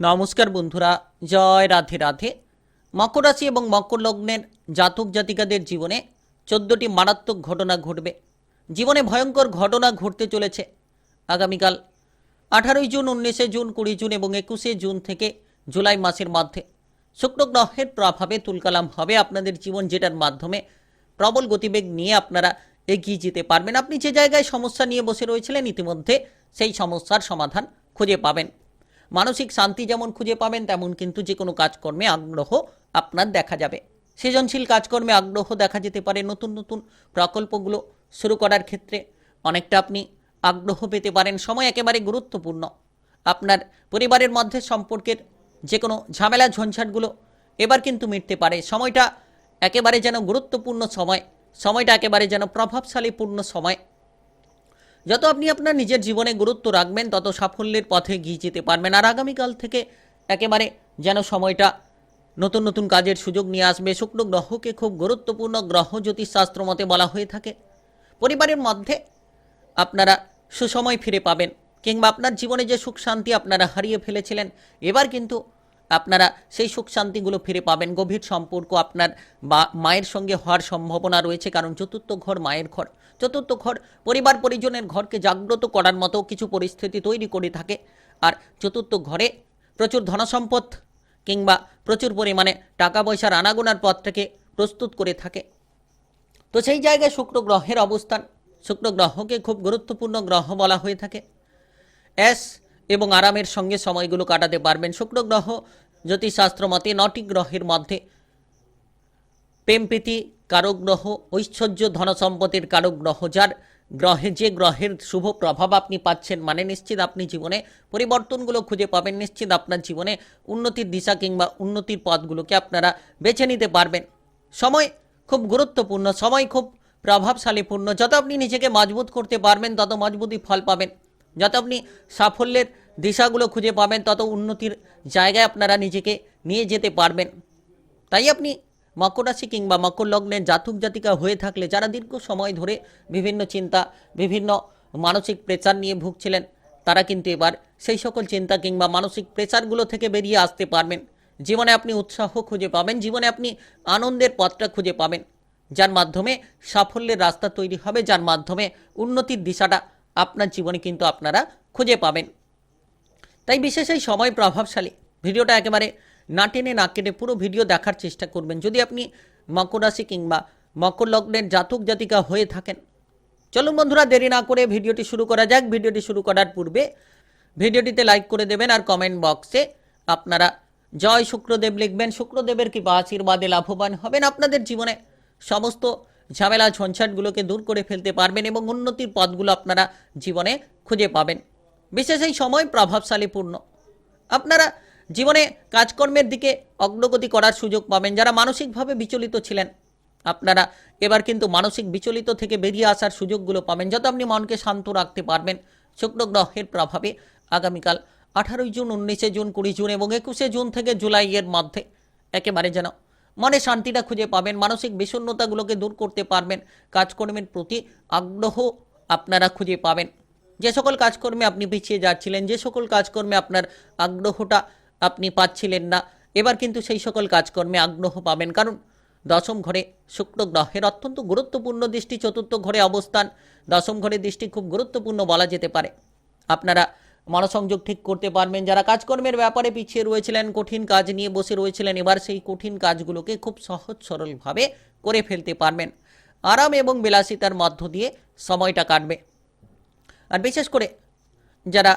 নমস্কার বন্ধুরা, জয় রাধে রাধে। মকর রাশি এবং মকর লগ্নের জাতক জাতিকাদের জীবনে চোদ্দটি মারাত্মক ঘটনা ঘটবে। জীবনে ভয়ঙ্কর ঘটনা ঘটতে চলেছে। আগামীকাল আঠারোই জুন, উনিশে জুন, কুড়ি জুন এবং একুশে জুন থেকে জুলাই মাসের মধ্যে শুক্র গ্রহের প্রভাবে তুলকালাম হবে আপনাদের জীবন, যেটার মাধ্যমে প্রবল গতিবেগ নিয়ে আপনারা এগিয়ে যেতে পারবেন। আপনি যে জায়গায় সমস্যা নিয়ে বসে রয়েছিলেন, ইতিমধ্যে সেই সমস্যার সমাধান খুঁজে পাবেন। মানসিক শান্তি যেমন খুঁজে পাবেন, তেমন কিন্তু যে কোনো কাজকর্মে আগ্রহ আপনার দেখা যাবে। সৃজনশীল কাজকর্মে আগ্রহ দেখা যেতে পারে, নতুন নতুন প্রকল্পগুলো শুরু করার ক্ষেত্রে অনেকটা আপনি আগ্রহ পেতে পারেন। সময় একেবারে গুরুত্বপূর্ণ। আপনার পরিবারের মধ্যে সম্পর্কের যে কোনো ঝামেলা, ঝঞ্ঝাটগুলো এবার কিন্তু মিটতে পারে। সময়টা একেবারে যেন গুরুত্বপূর্ণ সময়, সময়টা একেবারে যেন প্রভাবশালীপূর্ণ সময় যত আপনি আপনার নিজের জীবনে গুরুত্ব রাখবেন, তত সাফল্যের পথে গিয়ে যেতে পারবেন। আর আগামীকাল থেকে একেবারে যেন সময়টা নতুন নতুন কাজের সুযোগ নিয়ে আসবে শুক্র গ্রহকে খুব গুরুত্বপূর্ণ গ্রহ জ্যোতিষশাস্ত্র মতে বলা হয়ে থাকে। পরিবারের মধ্যে আপনারা সুসময় ফিরে পাবেন, কিংবা আপনার জীবনে যে সুখ শান্তি আপনারা হারিয়ে ফেলেছিলেন, এবার কিন্তু আপনারা সেই সুখ শান্তিগুলো ফিরে পাবেন। গভীর সম্পর্ক আপনার মায়ের সঙ্গে হওয়ার সম্ভাবনা রয়েছে, কারণ চতুর্থ ঘর মায়ের ঘর। চতুর্থ ঘর পরিবার পরিজনের ঘরকে জাগ্রত করার মতো কিছু পরিস্থিতি তৈরি করে থাকে। আর চতুর্থ ঘরে প্রচুর ধনসম্পদ কিংবা প্রচুর পরিমাণে টাকা পয়সার আনাগোনার পথটাকে প্রস্তুত করে থাকে। তো সেই জায়গায় শুক্র গ্রহের অবস্থান। শুক্র গ্রহকে খুব গুরুত্বপূর্ণ গ্রহ বলা হয়ে থাকে। অ্যাস এবং আরামের সঙ্গে সময়গুলো কাটাতে পারবেন শুক্র গ্রহ জ্যোতিষশাস্ত্র মতে নটি গ্রহের মধ্যে। প্রেমপ্রীতি কারক গ্রহ ঐশ্বর্য ধনসম্পদের কারক গ্রহ যার গ্রহে যে গ্রহের শুভ প্রভাব আপনি পাচ্ছেন মানে নিশ্চিত আপনি জীবনে পরিবর্তনগুলো খুঁজে পাবেন, নিশ্চিত আপনার জীবনে উন্নতির দিশা কিংবা উন্নতির পথগুলোকে আপনারা বেছে নিতে পারবেন। সময় খুব গুরুত্বপূর্ণ, সময় খুব প্রভাবশালীপূর্ণ, যত আপনি নিজেকে মজবুত করতে পারবেন, তত মজবুতি ফল পাবেন। যত আপনি সাফল্যের দিশাগুলো খুঁজে পাবেন, তত উন্নতির জায়গায় আপনারা নিজেকে নিয়ে যেতে পারবেন। তাই আপনি মকর রাশি কিংবা মকর লগ্নের জাতক জাতিকা হয়ে থাকলে, যারা দীর্ঘ সময় ধরে বিভিন্ন চিন্তা, বিভিন্ন মানসিক প্রেচার নিয়ে ভুগছিলেন, তারা কিন্তু এবার সেই সকল চিন্তা কিংবা মানসিক প্রেচারগুলো থেকে বেরিয়ে আসতে পারবেন। জীবনে আপনি উৎসাহ খুঁজে পাবেন, জীবনে আপনি আনন্দের পথটা খুঁজে পাবেন, যার মাধ্যমে সাফল্যের রাস্তা তৈরি হবে, যার মাধ্যমে উন্নতির দিশাটা আপনার জীবনে কিন্তু আপনারা খুঁজে পাবেন। তাই বিশেষ এই সময় প্রভাবশালী। ভিডিওটা একেবারে না টেনে না কেটে পুরো ভিডিও দেখার চেষ্টা করবেন। যদি আপনি মকর রাশি কিংবা মকর লগ্নের জাতক জাতিকা হয়ে থাকেন, চলুন বন্ধুরা দেরি না করে ভিডিওটি শুরু করা যাক। ভিডিওটি শুরু করার পূর্বে ভিডিওটিতে লাইক করে দেবেন আর কমেন্ট বক্সে আপনারা জয় শুক্রদেব লিখবেন। শুক্রদেবের কৃপা আশীর্বাদে লাভবান হবেন। আপনাদের জীবনে সমস্ত ঝামেলা ঝঞ্ঝাটগুলোকে দূর করে ফেলতে পারবেন এবং উন্নতির পথগুলো আপনারা জীবনে খুঁজে পাবেন। বিশেষ এই সময় প্রভাবশালীপূর্ণ আপনারা জীবনে কাজকর্মের দিকে অগ্রগতি করার সুযোগ পাবেন। যারা মানসিকভাবে বিচলিত ছিলেন, আপনারা এবার কিন্তু মানসিক বিচলিত থেকে বেরিয়ে আসার সুযোগগুলো পাবেন। যত আপনি মনকে শান্ত রাখতে পারবেন, শুক্র গ্রহের প্রভাবে আগামীকাল আঠারোই জুন, উনিশে জুন, কুড়ি জুন এবং একুশে জুন থেকে জুলাইয়ের মধ্যে একেবারে যেন মনে শান্তিটা খুঁজে পাবেন, মানসিক বিষণ্ণতাগুলোকে দূর করতে পারবেন, কাজকর্মের প্রতি আগ্রহ আপনারা খুঁজে পাবেন। যে সকল কাজকর্মে আপনি পিছিয়ে যাচ্ছিলেন, যে সকল কাজকর্মে আপনার আগ্রহটা আপনি পাচ্ছিলেন না, এবার কিন্তু সেই সকল কাজকর্মে আগ্রহ পাবেন। কারণ দশম ঘরে শুক্র গ্রহের অত্যন্ত গুরুত্বপূর্ণ দৃষ্টি, চতুর্থ ঘরে অবস্থান। দশম ঘরের দৃষ্টি খুব গুরুত্বপূর্ণ বলা যেতে পারে। আপনারা মনসংযোগ ঠিক করতে পারবেন। যারা কাজকর্মের ব্যাপারে পিছিয়ে রয়েছিলেন, কঠিন কাজ নিয়ে বসে রয়েছিলেন, এবার সেই কঠিন কাজগুলোকে খুব সহজ সরলভাবে করে ফেলতে পারবেন। আরাম এবং বিলাসিতার মধ্য দিয়ে সময়টা কাটবে। আর বিশেষ করে যারা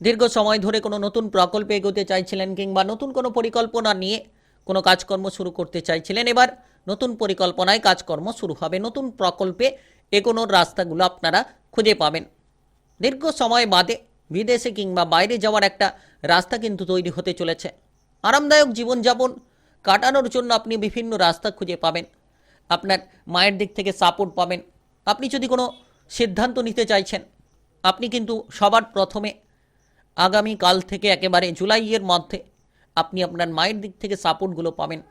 দীর্ঘ সময় ধরে কোনো নতুন প্রকল্পে এগোতে চাইছিলেন কিংবা নতুন কোনো পরিকল্পনা নিয়ে কোনো কাজকর্ম শুরু করতে চাইছিলেন, এবার নতুন পরিকল্পনায় কাজকর্ম শুরু হবে। নতুন প্রকল্পে এগোনোর রাস্তাগুলো আপনারা খুঁজে পাবেন। দীর্ঘ সময় বাদে বিদেশে কিংবা বাইরে যাওয়ার একটা রাস্তা কিন্তু তৈরি হতে চলেছে। আরামদায়ক জীবনযাপন কাটানোর জন্য আপনি বিভিন্ন রাস্তা খুঁজে পাবেন। আপনার মায়ের দিক থেকে সাপোর্ট পাবেন। আপনি যদি কোনো সিদ্ধান্ত নিতে চাইছেন, আপনি কিন্তু সবার প্রথমে আগামী কাল থেকে একেবারে জুলাইয়ের মধ্যে আপনি আপনার মায়ের দিক থেকে সাপোর্টগুলো পাবেন।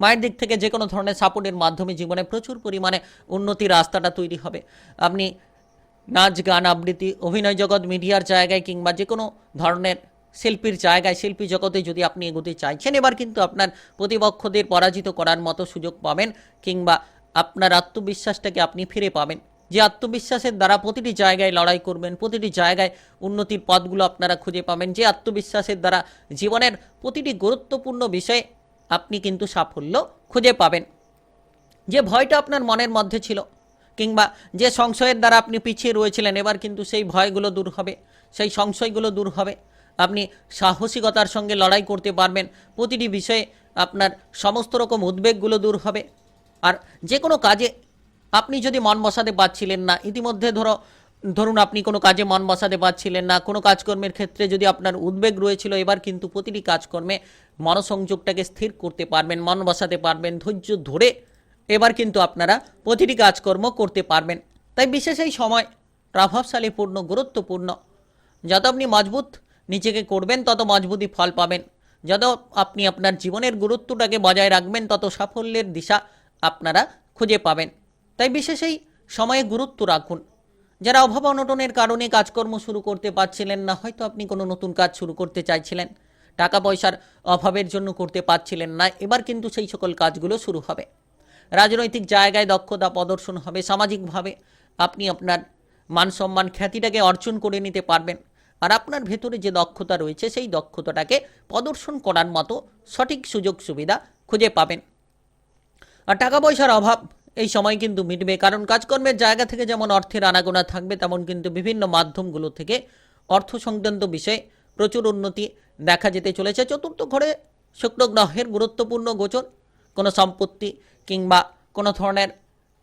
মায়ের দিক থেকে যে কোনো ধরনের সাপোর্টের মাধ্যমে জীবনে প্রচুর পরিমাণে উন্নতির রাস্তাটা তৈরি হবে। আপনি নাচ, গান, আবৃত্তি, অভিনয় জগৎ, মিডিয়ার জায়গায় কিংবা যে কোনো ধরনের শিল্পীর জায়গায়, শিল্পী জগতে যদি আপনি এগোতে চাইছেন, এবার কিন্তু আপনার প্রতিপক্ষদের পরাজিত করার মতো সুযোগ পাবেন কিংবা আপনার আত্মবিশ্বাসটাকে আপনি ফিরে পাবেন। যে আত্মবিশ্বাসের দ্বারা প্রতিটি জায়গায় লড়াই করবেন, প্রতিটি জায়গায় উন্নতির পথগুলো আপনারা খুঁজে পাবেন, যে আত্মবিশ্বাসের দ্বারা জীবনের প্রতিটি গুরুত্বপূর্ণ বিষয়ে আপনি কিন্তু সাফল্য খুঁজে পাবেন। যে ভয়টা আপনার মনের মধ্যে ছিল কিংবা যে সংশয়ের দ্বারা আপনি পিছিয়ে রয়েছিলেন, এবার কিন্তু সেই ভয়গুলো দূর হবে, সেই সংশয়গুলো দূর হবে। আপনি সাহসিকতার সঙ্গে লড়াই করতে পারবেন, প্রতিটি বিষয়ে আপনার সমস্ত রকম উদ্বেগগুলো দূর হবে। আর যে কোনো কাজে আপনি যদি মন বসাতে পারছিলেন না, ইতিমধ্যে ধরো, ধরুন আপনি কোনো কাজে মন বসাতে পারছিলেন না, কোনো কাজকর্মের ক্ষেত্রে যদি আপনার উদ্বেগ রয়েছিল, এবার কিন্তু প্রতিটি কাজকর্মে মনসংযোগটাকে স্থির করতে পারবেন, মন বসাতে পারবেন, ধৈর্য ধরে এবার কিন্তু আপনারা প্রতিটি কাজকর্ম করতে পারবেন। তাই বিশেষ এই সময় প্রভাবশালীপূর্ণ গুরুত্বপূর্ণ। যত আপনি মজবুত নিজেকে করবেন, তত মজবুতি ফল পাবেন। যত আপনি আপনার জীবনের গুরুত্বটাকে বজায় রাখবেন, তত সাফল্যের দিশা আপনারা খুঁজে পাবেন। তাই বিশেষ এই সময়ে গুরুত্ব রাখুন। যারা অভাব অনটনের কারণে কাজকর্ম শুরু করতে পারছিলেন না, হয়তো আপনি কোনো নতুন কাজ শুরু করতে চাইছিলেন। টাকা পয়সার অভাবের জন্য করতে পারছিলেন না, এবার কিন্তু সেই সকল কাজগুলো শুরু হবে। রাজনৈতিক জায়গায় দক্ষতা প্রদর্শন হবে, সামাজিকভাবে আপনি আপনার মান সম্মান খ্যাতিটাকে অর্জন করে নিতে পারবেন। আর আপনার ভেতরে যে দক্ষতা রয়েছে, সেই দক্ষতাটাকে প্রদর্শন করার মতো সঠিক সুযোগ সুবিধা খুঁজে পাবেন। আর টাকা পয়সার অভাব এই সময় কিন্তু মিটবে, কারণ কাজকর্মের জায়গা থেকে যেমন অর্থের আনাগোনা থাকবে, তেমন কিন্তু বিভিন্ন মাধ্যমগুলো থেকে অর্থ সংক্রান্ত বিষয়ে প্রচুর উন্নতি দেখা যেতে চলেছে। চতুর্থ ঘরে শুক্র গ্রহের গুরুত্বপূর্ণ গোচর। কোনো সম্পত্তি কিংবা কোনো ধরনের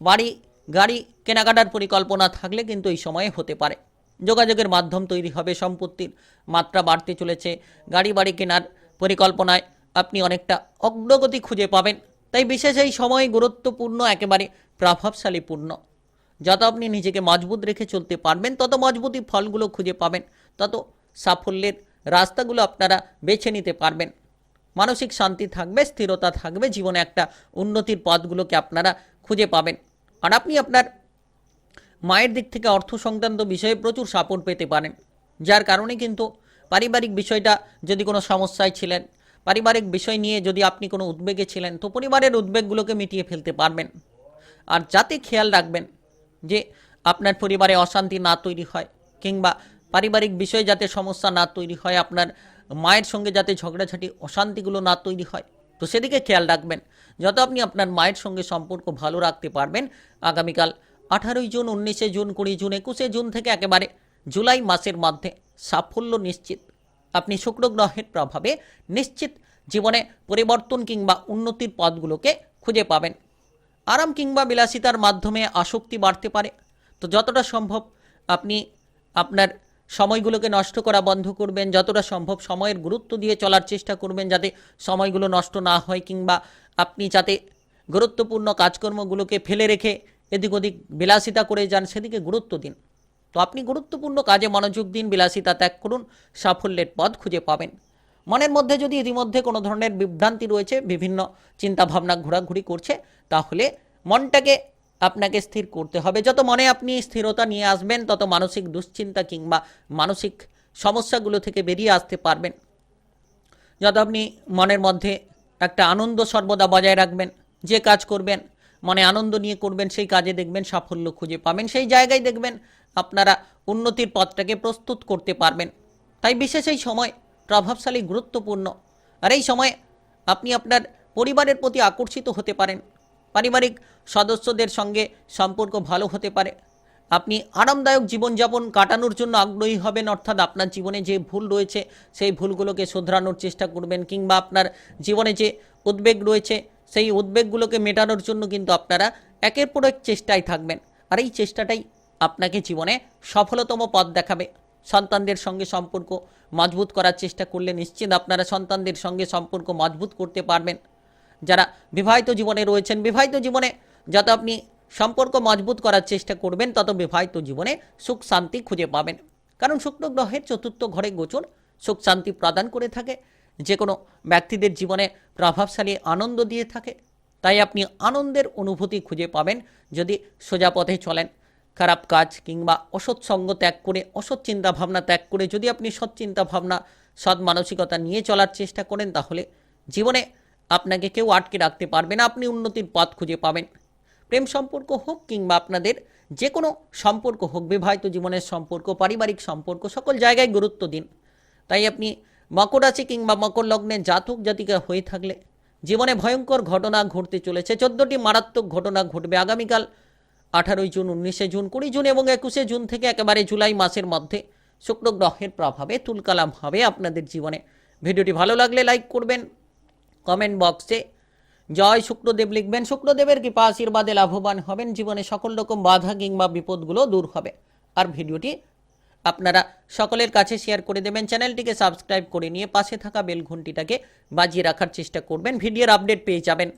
বাড়ি, গাড়ি, কেনাকাটার পরিকল্পনা থাকলে কিন্তু এই সময়ে হতে পারে। যোগাযোগের মাধ্যম তৈরি হবে, সম্পত্তির মাত্রা বাড়তে চলেছে গাড়ি বাড়ি কেনার পরিকল্পনায় আপনি অনেকটা অগ্রগতি খুঁজে পাবেন। তাই বিশেষ এই সময় গুরুত্বপূর্ণ, একেবারে প্রভাবশালীপূর্ণ। যত আপনি নিজেকে মজবুত রেখে চলতে পারবেন, তত মজবুতি ফলগুলো খুঁজে পাবেন, তত সাফল্যের রাস্তাগুলো আপনারা বেছে নিতে পারবেন। মানসিক শান্তি থাকবে, স্থিরতা থাকবে, জীবনে একটা উন্নতির পথগুলোকে আপনারা খুঁজে পাবেন। আর আপনি আপনার মায়ের দিক থেকে অর্থ সংক্রান্ত বিষয়ে প্রচুর সাপোর্ট পেতে পারেন, যার কারণে কিন্তু পারিবারিক বিষয়টা যদি কোনো সমস্যায় ছিলেন, পারিবারিক বিষয় নিয়ে যদি আপনি কোনো উদ্বেগে ছিলেন, তো পরিবারের উদ্বেগগুলোকে মিটিয়ে ফেলতে পারবেন। আর যাতে খেয়াল রাখবেন যে আপনার পরিবারে অশান্তি না তৈরি হয়, কিংবা পারিবারিক বিষয়ে যাতে সমস্যা না তৈরি হয়, আপনার মায়ের সঙ্গে যাতে ঝগড়াঝাটি, অশান্তিগুলো না তৈরি হয়। তো সেদিকে খেয়াল রাখবেন। যত আপনি আপনার মায়ের সঙ্গে সম্পর্ক ভালো রাখতে পারবেন, আগামীকাল আঠারোই জুন, উনিশে জুন, কুড়ি জুন, একুশে জুন থেকে একেবারে জুলাই মাসের মধ্যে সাফল্য নিশ্চিত। আপনি শুক্র গ্রহের প্রভাবে নিশ্চিত জীবনে পরিবর্তন কিংবা উন্নতির পথগুলোকে খুঁজে পাবেন। আরাম কিংবা বিলাসিতার মাধ্যমে আসক্তি বাড়তে পারে। তো যতটা সম্ভব আপনি আপনার সময়গুলোকে নষ্ট করা বন্ধ করবেন, যতটা সম্ভব সময়ের গুরুত্ব দিয়ে চলার চেষ্টা করবেন যাতে সময়গুলো নষ্ট না হয় কিংবা আপনি যাতে গুরুত্বপূর্ণ কাজকর্মগুলোকে ফেলে রেখে এদিক ওদিক বিলাসিতা করে যান, সেদিকে গুরুত্ব দিন। তো আপনি গুরুত্বপূর্ণ কাজে মনোযোগ দিন, বিলাসিতা ত্যাগ করুন, সাফল্যের পথ খুঁজে পাবেন। মনের মধ্যে যদি ইতিমধ্যে কোনো ধরনের বিভ্রান্তি রয়েছে, বিভিন্ন চিন্তাভাবনা ঘোরাঘুরি করছে, তাহলে মনটাকে আপনাকে স্থির করতে হবে। যত মনে আপনি স্থিরতা নিয়ে আসবেন, তত মানসিক দুশ্চিন্তা কিংবা মানসিক সমস্যাগুলো থেকে বেরিয়ে আসতে পারবেন। যত আপনি মনের মধ্যে একটা আনন্দ সর্বদা বজায় রাখবেন, যে কাজ করবেন, মনে আনন্দ নিয়ে করবেন, সেই কাজে দেখবেন সাফল্য খুঁজে পাবেন। সেই জায়গায় দেখবেন আপনারা উন্নতির পথটাকে প্রস্তুত করতে পারবেন। তাই বিশেষ এই সময় প্রভাবশালী, গুরুত্বপূর্ণ। আর এই সময় আপনি আপনার পরিবারের প্রতি আকর্ষিত হতে পারেন। পারিবারিক সদস্যদের সঙ্গে সম্পর্ক ভালো হতে পারে। আপনি আরামদায়ক জীবনযাপন কাটানোর জন্য আগ্রহী হবেন, অর্থাৎ আপনার জীবনে যে ভুল রয়েছে, সেই ভুলগুলোকে শোধরানোর চেষ্টা করবেন, কিংবা আপনার জীবনে যে উদ্বেগ রয়েছে, সেই উদ্বেগগুলোকে মেটানোর জন্য কিন্তু আপনারা একের পর এক চেষ্টায় থাকবেন। আর এই চেষ্টাটাই আপনাকে জীবনে সফলতম পথ দেখাবে। সন্তানদের সঙ্গে সম্পর্ক মজবুত করার চেষ্টা করলে নিশ্চিত আপনারা সন্তানদের সঙ্গে সম্পর্ক মজবুত করতে পারবেন। যারা বিবাহিত জীবনে রয়েছেন, বিবাহিত জীবনে যত আপনি সম্পর্ক মজবুত করার চেষ্টা করবেন, তত বিবাহিত জীবনে সুখ শান্তি খুঁজে পাবেন। কারণ শুক্র গ্রহের চতুর্থ ঘরে গোচর সুখ শান্তি প্রদান করে থাকে। যে কোনো ব্যক্তিদের জীবনে প্রভাবশালী আনন্দ দিয়ে থাকে। তাই আপনি আনন্দের অনুভূতি খুঁজে পাবেন যদি সোজা পথে চলেন। খারাপ কাজ কিংবা অসৎ সঙ্গ ত্যাগ করে, অসৎ চিন্তা ভাবনা ত্যাগ করে যদি আপনি সৎ চিন্তা ভাবনা সৎ মানসিকতা নিয়ে চলার চেষ্টা করেন, তাহলে জীবনে আপনাকে কেউ আটকে রাখতে পারবে না, আপনি উন্নতির পথ খুঁজে পাবেন। প্রেম সম্পর্ক হোক কিংবা আপনাদের যে কোনো সম্পর্ক হোক, বিবাহিত জীবনের সম্পর্ক, পারিবারিক সম্পর্ক, সকল জায়গায় গুরুত্ব দিন। তাই আপনি মকর রাশি কিংবা মকর লগ্নে জাতক জাতিকা হয়ে থাকলে জীবনে ভয়ঙ্কর ঘটনা ঘটতে চলেছে। চোদ্দটি মারাত্মক ঘটনা ঘটবে আগামীকাল, আঠারোই জুন, উনিশে জুন, কুড়ি জুন এবং একুশে জুন থেকে একেবারে জুলাই মাসের মধ্যে শুক্র গ্রহের প্রভাবে তুলকালাম হবে আপনাদের জীবনে। ভিডিওটি ভালো লাগলে লাইক করবেন কমেন্ট বক্সে। জয় শুক্রদেব লিখবেন, শুক্রদেবের কৃপা আশীর্বাদে লাভবান হবেন, জীবনে সকল রকম বাধা কিংবা বিপদগুলো দূর হবে। আর ভিডিওটি আপনারা সকলের কাছে শেয়ার করে দেবেন, চ্যানেলটিকে সাবস্ক্রাইব করে নিয়ে পাশে থাকা বেল ঘন্টিটাকে বাজিয়ে রাখার চেষ্টা করবেন, ভিডিওর আপডেট পেয়ে যাবেন।